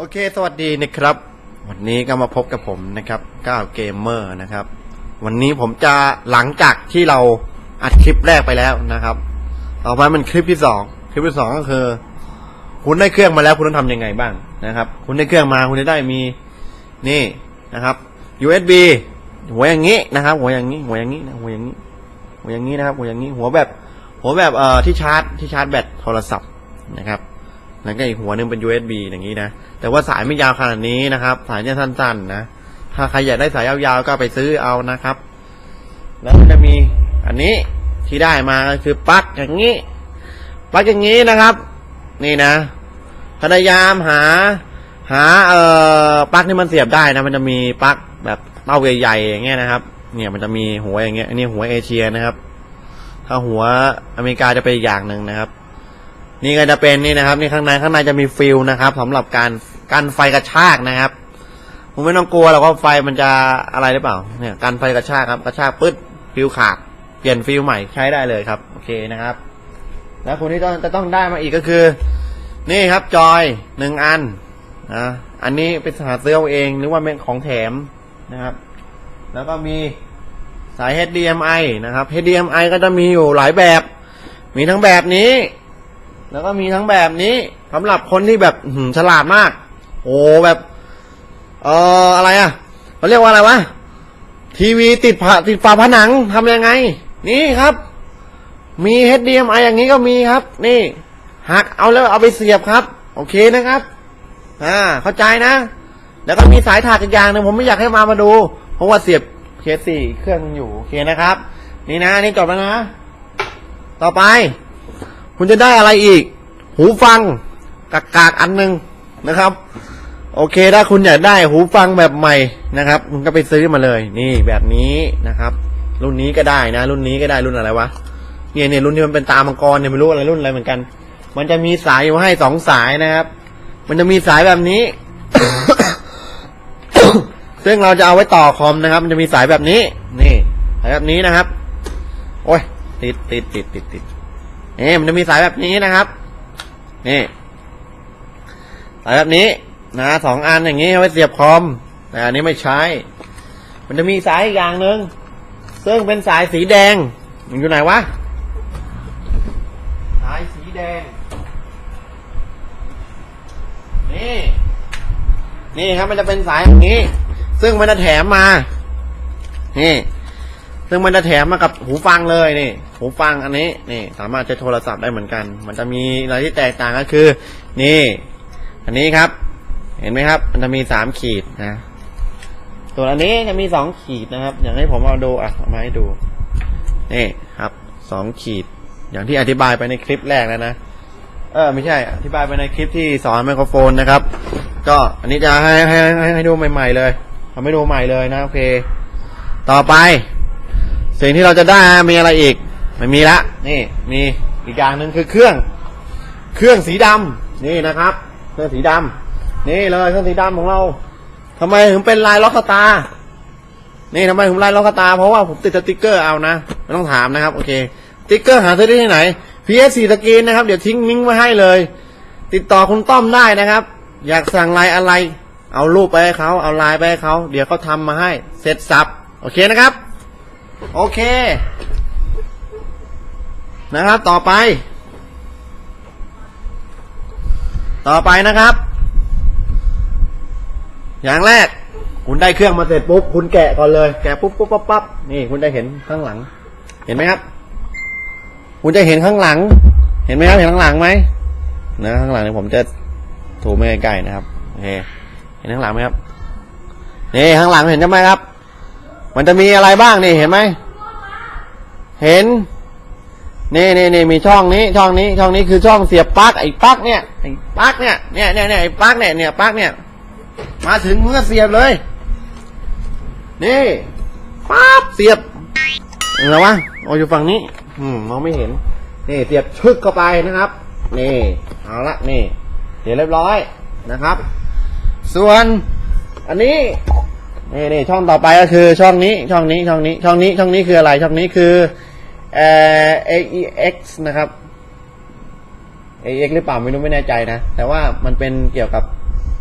โอเค สวัสดีนะครับ วันนี้ก็มาพบกับผมนะครับก้าวเกมเมอร์นะครับ วันนี้ผมจะหลังจากที่เราอัดคลิปแรกไปแล้วนะครับ ต่อไปมันคลิปที่สองคลิปที่สองก็คือ คุณได้เครื่องมาแล้วคุณต้องทำยังไงบ้างนะครับ คุณได้เครื่องมาคุณจะได้มีนี่นะครับ USB หัวอย่างนี้นะครับ หัวอย่างนี้หัวอย่างนี้นะหัวอย่างนี้ หัวอย่างนี้นะครับ หัวอย่างนี้ หัวแบบ หัวแบบเอ่อที่ชาร์จที่ชาร์จแบตโทรศัพท์นะครับ แล้วก็อีกหัวหนึงเป็น USB อย่างนี้นะ แต่ว่าสายไม่ยาวขนาดนี้นะครับ สายเนี่ยสั้นๆนะ ถ้าใครอยากได้สายยาวๆก็ไปซื้อเอานะครับ แล้วก็จะมีอันนี้ที่ได้มาก็คือปลั๊กอย่างนี้ ปลั๊กอย่างนี้นะครับ นี่นะ พยายามหา หาเอ่อปลั๊กที่มันเสียบได้นะ มันจะมีปลั๊กแบบเต้าใหญ่ๆอย่างเงี้ยนะครับ เนี่ยมันจะมีหัวอย่างเงี้ย อันนี้หัวเอเชียนะครับ ถ้าหัวอเมริกาจะเป็นอย่างหนึ่งนะครับ นี่ก็จะเป็นนี่นะครับนี่ข้างในข้างในจะมีฟิลนะครับสำหรับการกันไฟกระชากนะครับผมไม่ต้องกลัวหรอกว่าไฟมันจะอะไรหรือเปล่าเนี่ยกันไฟกระชากครับกระชากปึ๊ดฟิลขาดเปลี่ยนฟิลใหม่ใช้ได้เลยครับโอเคนะครับ แล้วคุณที่จะต้องได้มาอีกก็คือ นี่ครับจอยหนึ่งอันนะอันนี้ไปหาซื้อเอาเองหรือว่าเป็นของแถมนะครับ แล้วก็มีสาย HDMI นะครับ HDMI ก็จะมีอยู่หลายแบบ มีทั้งแบบนี้ แล้วก็มีทั้งแบบนี้สำหรับคนที่แบบืฉลาดมาก โอ้แบบเอ่ออะไรอะเขาเรียกว่าอะไรวะทีวีติดผาติดฝาผนังทำยังไง นี่ครับ มี HDMI อย่างนี้ก็มีครับ นี่หักเอาแล้วเอาไปเสียบครับ โอเคนะครับ อ่า เข้าใจนะ แล้วก็มีสายถากอีกอย่างหนึ่งผมไม่อยากให้มามาดู เพราะว่าเสียบเคสสี่เครื่องมันอยู่ โอเคนะครับ นี่นะนี่จบแล้วนะ ต่อไป คุณจะได้อะไรอีก หูฟังกากากๆอันหนึงนะครับ โอเคถ้าคุณอยากได้หูฟังแบบใหม่นะครับคุณก็ไปซื้อมาเลย นี่แบบนี้นะครับ รุ่นนี้ก็ได้นะ รุ่นนี้ก็ได้รุ่นอะไรวะเนี่ยเนี่ยรุ่นที่มันเป็นตามังกรเนี่ยไม่รู้อะไรรุ่นอะไรเหมือนกัน มันจะมีสายอยู่ให้สองสายนะครับ มันจะมีสายแบบนี้ ซึ่งเราจะเอาไว้ต่อคอมนะครับ มันจะมีสายแบบนี้ นี่สายแบบนี้นะครับ โอ้ยติดติดติดติดติด นี่มันจะมีสายแบบนี้นะครับ นี่ สายแบบนี้นะสองอันอย่างนี้เอาไว้เสียบคอมแต่อันนี้ไม่ใช้ มันจะมีสายอีกอย่างหนึ่งซึ่งเป็นสายสีแดง มันอยู่ไหนวะ สายสีแดง นี่ นี่ครับมันจะเป็นสายอย่างนี้ ซึ่งมันจะแถมมา นี่ ซึ่งมันจะแถมมากับหูฟังเลยนี่ หูฟังอันนี้นี่สามารถใช้โทรศัพท์ได้เหมือนกัน มันจะมีอะไรที่แตกต่างก็คือ นี่ อันนี้ครับ เห็นไหมครับ มันจะมีสามขีดนะส่วนอันนี้จะมีสองขีดนะครับ อย่างให้ผมเอาดูอะเอามาให้ดูนี่ครับสองขีด อย่างที่อธิบายไปในคลิปแรกแล้วนะเออไม่ใช่อธิบายไปในคลิปที่สอนไมโครโฟนนะครับ ก็อันนี้จะให้ให้ให้ให้ดูใหม่ ๆ เลยทำให้ดูใหม่เลยนะโอเค ต่อไป สิ่งที่เราจะได้มีอะไรอีก ไม่มีละ นี่มีอีกอย่างหนึ่งคือเครื่อง เครื่องสีดำนี่นะครับ เครื่องสีดำนี่เลยเครื่องสีดำของเราทำไมถึงเป็นลายล็อกสตา นี่ทำไมถึงลายล็อกสตา เพราะว่าผมติดสติ๊กเกอร์เอานะไม่ต้องถามนะครับโอเคสติ๊กเกอร์หาซื้อได้ที่ไหน PS4 สกีนนะครับเดี๋ยวทิ้งลิงไว้ให้เลย ติดต่อคุณต้อมได้นะครับ อยากสั่งลายอะไร เอารูปไปให้เขาเอาลายไปให้เขาเดี๋ยวเขาทำมาให้เสร็จสับโอเคนะครับ โอเค นะครับ ต่อไป ต่อไปนะครับ อย่างแรก คุณได้เครื่องมาเสร็จปุ๊บคุณแกะก่อนเลยแกะปุ๊บปุ๊บปั๊บปั๊บนี่คุณจะเห็นข้างหลัง เห็นไหมครับ คุณจะเห็นข้างหลัง เห็นไหมครับเห็นข้างหลังไหมนะข้างหลังเนี่ยผมจะถูไม่ใกล้นะครับโอเคเห็นข้างหลังไหมครับนี่ข้างหลังเห็นใช่ไหมครับ มันจะมีอะไรบ้างนี่เห็นไหม เห็น นี่นี่นี่มีช่องนี้ช่องนี้ช่องนี้คือช่องเสียบปลั๊กไอ้ปลั๊กเนี่ยไอ้ปลั๊กเนี่ยเนี่ยเนี่ยเนี่ยไอ้ปลั๊กเนี่ยเนี่ยปลั๊กเนี่ย มาถึงเมื่อเสียบเลย นี่ปั๊บเสียบอะไรวะโอ้อยู่ฝั่งนี้ อืมมองไม่เห็น นี่เสียบชึกเข้าไปนะครับ นี่เอาละนี่เดี๋ยวเรียบร้อยนะครับ ส่วน อันนี้นี่นี่ช่องต่อไปก็คือช่องนี้ช่องนี้ช่องนี้ช่องนี้ช่องนี้คืออะไรช่องนี้คือ เอ่อ AEX นะครับ AEX หรือเปล่าไม่รู้ไม่แน่ใจนะ แต่ว่ามันเป็นเกี่ยวกับ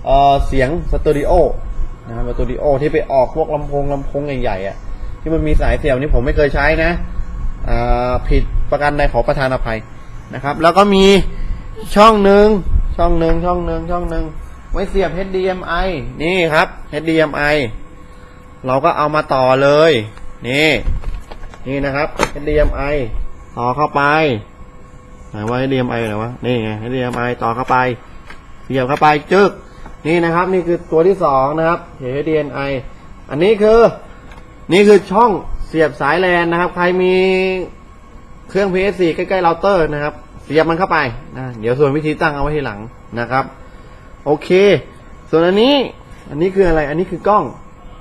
เอ่อเสียงสตูดิโอนะครับสตูดิโอที่ไปออกพวกลำโพงลำโพงใหญ่ๆอะที่มันมีสายเสียบนี่ผมไม่เคยใช้นะผิดประกันใดขอประทานอภัยนะครับ แล้วก็มีช่องหนึ่งช่องหนึ่งช่องหนึ่งช่องหนึ่งไว้เสียบ HDMI นี่ครับ HDMI เราก็เอามาต่อเลย นี่ นี่นะครับ HDMI ต่อเข้าไปไหนว่า HDMI ไหนวะนี่ไง HDMI ต่อเข้าไปเสียบเข้าไปจึกนี่นะครับ นี่คือตัวที่สองนะครับ HDMI อันนี้คือ นี่คือช่องเสียบสายแลนนะครับ ใครมีเครื่อง PS4 ใกล้ๆเราเตอร์นะครับ เสียบมันเข้าไปนะเดี๋ยวส่วนวิธีตั้งเอาไว้ทีหลังนะครับ โอเค ส่วนอันนี้ อันนี้คืออะไร อันนี้คือกล้อง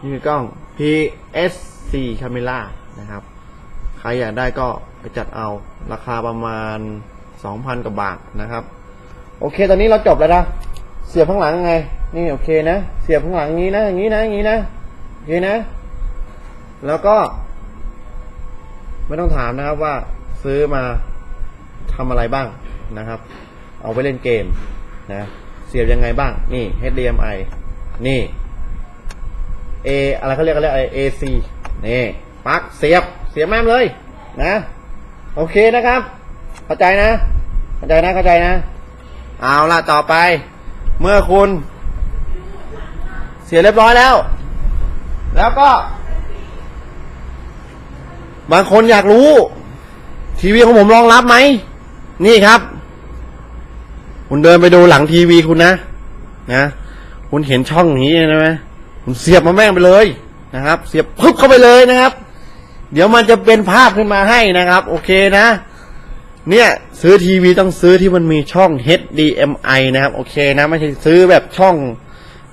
นี่คือกล้อง PS4 Camera นะครับ รอยากได้ก็ไปจัดเอาราคาประมาณ 2,000กว่าบาทนะครับ โอเค ตอนนี้เราจบแล้วนะ เสียบข้างหลังยังไง นี่โอเคนะ เสียบข้างหลังงนี้นะ อย่างนี้นะ อย่างนี้นะ โอเคนะ แล้วก็ ไม่ต้องถามนะครับว่าซื้อมาทำอะไรบ้างนะครับ เอาไปเล่นเกมนะ เสียบยังไงบ้าง นี่ HDMI นี่ A อะไรเขาเรียกกันเรียกอะไร AC นี่ปลั๊กเสียบ สียแม่มเลยนะ โอเคนะครับ เข้าใจนะ เข้าใจนะเข้าใจนะ เอาล่ะต่อไป เมื่อคุณ เสียเรียบร้อยแล้ว แล้วก็ บางคนอยากรู้ ทีวีของผมรองรับไหม นี่ครับ คุณเดินไปดูหลังทีวีคุณนะ นะ คุณเห็นช่องนี้ใช่ไหมคุณเสียบมาแม่งไปเลยนะครับ เสียบพึบเข้าไปเลยนะครับ เดี๋ยวมันจะเป็นภาพขึ้นมาให้นะครับ โอเคนะ เนี่ยซื้อทีวีต้องซื้อที่มันมีช่อง HDMI นะครับ โอเคนะ ไม่ใช่ซื้อแบบช่อง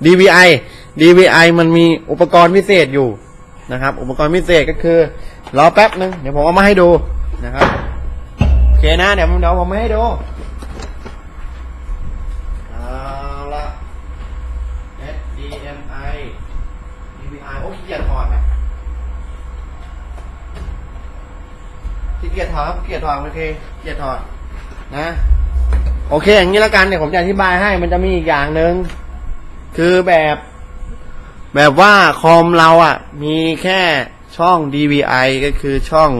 DVI DVI มันมีอุปกรณ์พิเศษอยู่นะครับ อุปกรณ์พิเศษก็คือรอแป๊บนึงเดี๋ยวผมเอามาให้ดูนะครับ โอเคนะ เดี๋ยวผมเดี๋ยวผมมาให้ดูเอาละ HDMI DVI โอ้ขี้เกียจถอดนะขี้ เกียจถอดครับเกียจถอดโอเคเกียจถอดนะ โอเค อย่างนี้แล้วกันเดี๋ยผมจะอธิบายให้มันจะมีอีกอย่างหนึ่งคือแบบ แบบว่าคอมเราอะ มีแค่ช่อง DVI ก็คือช่อง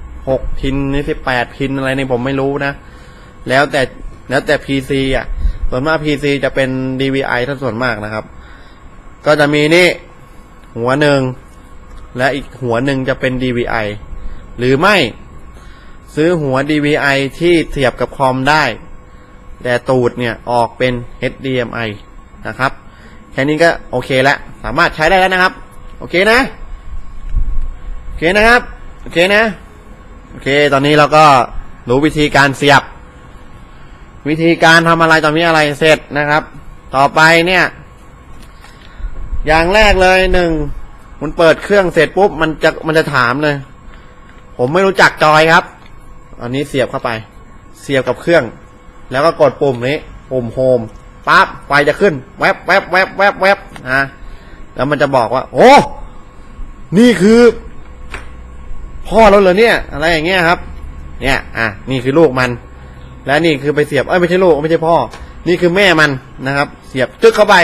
16 พินหรือ 18 พินอะไรนี่ผมไม่รู้นะ แล้วแต่แล้วแต่ PC อะ ส่วนมาก PC จะเป็น DVI ทั้งส่วนมากนะครับ ก็จะมีนี่ หัวหนึ่ง และอีกหัวหนึ่งจะเป็น DVI หรือไม่ ซื้อหัว DVI ที่เสียบกับคอมได้ แต่ตูดเนี่ยออกเป็น HDMI นะครับ แค่นี้ก็โอเคแล้วสามารถใช้ได้แล้วนะครับ โอเคนะ โอเคนะครับ โอเคนะ โอเค ตอนนี้เราก็รู้วิธีการเสียบ วิธีการทำอะไรตอนนี้อะไรเสร็จนะครับ ต่อไปเนี่ย อย่างแรกเลยหนึ่งคุณเปิดเครื่องเสร็จปุ๊บมันจะมันจะถามเลย ผมไม่รู้จักจอยครับ อันนี้เสียบเข้าไป เสียบกับเครื่อง แล้วก็กดปุ่มนี้ ปุ่มโฮมปั๊บไฟจะขึ้น แวบแวบแวบแวบแวบนะแล้วมันจะบอกว่า โอ้ นี่คือ พ่อเราเหรอเนี่ย อะไรอย่างเงี้ยครับ เนี่ย อะ นี่คือลูกมัน และนี่คือไปเสียบเอ้ยไม่ใช่ลูกไม่ใช่พ่อ นี่คือแม่มันนะครับ เสียบจึ๊กเข้าไป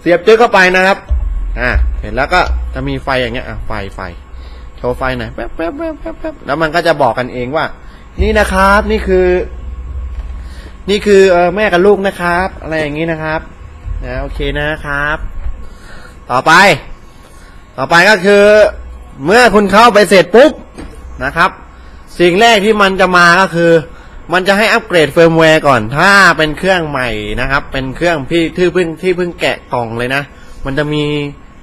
เสียบจึ๊กเข้าไปนะครับ อะเห็นแล้วก็จะมีไฟอย่างเงี้ย อะ ไฟไฟ ชว์ไฟหน่อยแป๊บแป๊บแป๊บแป๊บแป๊บแล้วมันก็จะบอกกันเองว่า นี่นะครับ นี่คือ นี่คือเออแม่กับลูกนะครับ อะไรอย่างนี้นะครับนะโอเคนะครับ ต่อไป ต่อไปก็คือ เมื่อคุณเข้าไปเสร็จปุ๊บนะครับ สิ่งแรกที่มันจะมาก็คือ มันจะให้อัปเกรดเฟิร์มแวร์ก่อน ถ้าเป็นเครื่องใหม่นะครับ เป็นเครื่องที่ที่เพิ่งที่เพิ่งแกะกล่องเลยนะ มันจะมี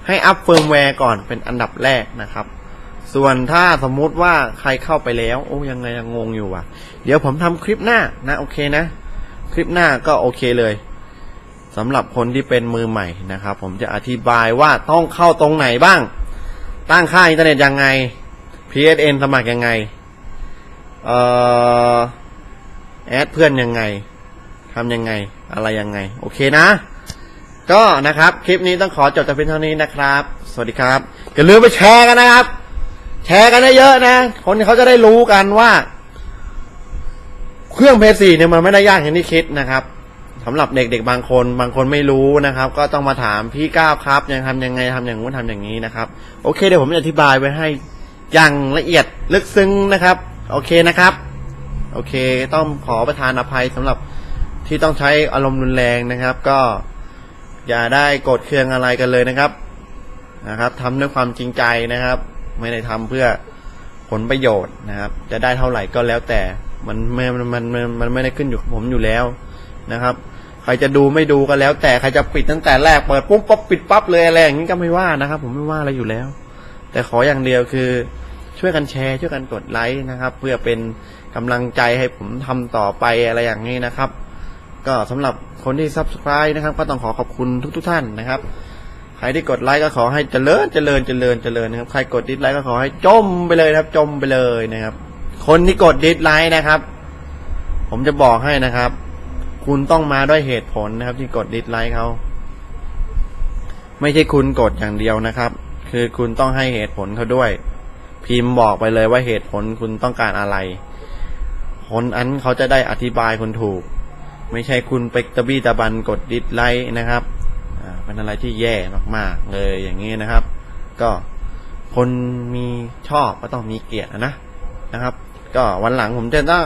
ให้อัปเฟิร์มแวร์ก่อนเป็นอันดับแรกนะครับ ส่วนถ้าสมมุติว่าใครเข้าไปแล้ว โอ้ยังไงยังงงอยู่ว่ะ เดี๋ยวผมทำคลิปหน้านะโอเคนะ คลิปหน้าก็โอเคเลยสำหรับคนที่เป็นมือใหม่นะครับ ผมจะอธิบายว่าต้องเข้าตรงไหนบ้าง ตั้งค่าอินเทอร์เน็ตยังไง PSN สมัครยังไง เอ่อ แอดเพื่อนยังไงทำยังไง อะไรยังไง โอเคนะ ก็นะครับ คลิปนี้ต้องขอจบแต่เพียงเท่านี้นะครับ สวัสดีครับ อย่าลืมไปแชร์กันนะครับ แชร์กันเยอะนะ คนเขาจะได้รู้กันว่า เครื่องเพสี่เนี่ยมันไม่ได้ยากอย่างที่คิดนะครับสำหรับเด็กๆบางคน บางคนไม่รู้นะครับ ก็ต้องมาถามพี่ก้าวครับ ยังทำยังไงทำอย่างงู้นทำอย่างนี้นะครับ โอเคเดี๋ยวผมจะอธิบายไว้ให้อย่างละเอียดลึกซึ้งนะครับ โอเคนะครับ โอเค ต้องขอประทานอภัยสำหรับที่ต้องใช้อารมณ์รุนแรงนะครับ ก็อย่าได้โกรธเคืองอะไรกันเลยนะครับนะครับทำด้วยความจริงใจนะครับ ไม่ได้ทำเพื่อผลประโยชน์นะครับ จะได้เท่าไหร่ก็แล้วแต่มันไม่มันมันมันไม่ได้ขึ้นอยู่กับผมอยู่แล้วนะครับ ใครจะดูไม่ดูก็แล้ว แต่ใครจะปิดตั้งแต่แรกเปิดปุ๊บปั๊บปิดปั๊บเลยอะไรอย่างนี้ก็ไม่ว่านะครับ ผมไม่ว่าอะไรอยู่แล้ว แต่ขออย่างเดียวคือช่วยกันแชร์ช่วยกันกดไลค์นะครับ เพื่อเป็นกำลังใจให้ผมทำต่อไปอะไรอย่างนี้นะครับ ก็สำหรับคนที่ subscribe นะครับ ก็ต้องขอขอบคุณทุกทท่านนะครับ ใครที่กดไลค์ก็ขอให้เจริญเจริญเจริญเจริญนะครับ ใครกดดิสไลค์ก็ขอให้จมไปเลยนะครับ จมไปเลยนะครับ คนที่กดดิสไลค์นะครับ ผมจะบอกให้นะครับ คุณต้องมาด้วยเหตุผลนะครับ ที่กดดิสไลค์เขาไม่ใช่คุณกดอย่างเดียวนะครับ คือคุณต้องให้เหตุผลเขาด้วย พิมพ์บอกไปเลยว่าเหตุผลคุณต้องการอะไรคนอันเขาจะได้อธิบายคุณถูก ไม่ใช่คุณไปตะบี้ตะบันกดดิสไลค์นะครับ เป็นอะไรที่แย่มาก ๆ เลยอย่างนี้นะครับ ก็คนมีชอบก็ต้องมีเกียรตินะนะครับ ก็วันหลังผมจะต้อง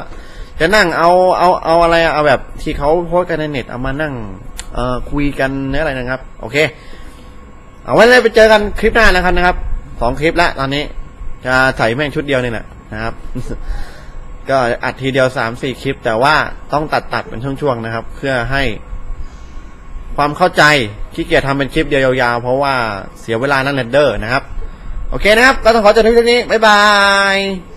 จะนั่งเอาเอาเอาอะไรเอาแบบที่เขาโพสต์กันในเน็ตเอามานั่งเอ่อคุยกันเนื้ออะไรนะครับ โอเค เอาไว้เลยไปเจอกันคลิปหน้านะครับนะครับสองคลิปแล้วตอนนี้ จะใส่แม่งชุดเดียวนี่แหละนะครับ ก็อัดทีเดียวสามสี่คลิป แต่ว่าต้องตัดตัดเป็นช่วงๆนะครับ เพื่อให้ ความเข้าใจขี้เกียจทำเป็นคลิปเดียวยาวๆ เพราะว่าเสียเวลานั่งเนเดอร์นะครับ โอเคนะครับ ก็ต้องขอจบที่ตรงนี้ บ๊ายบาย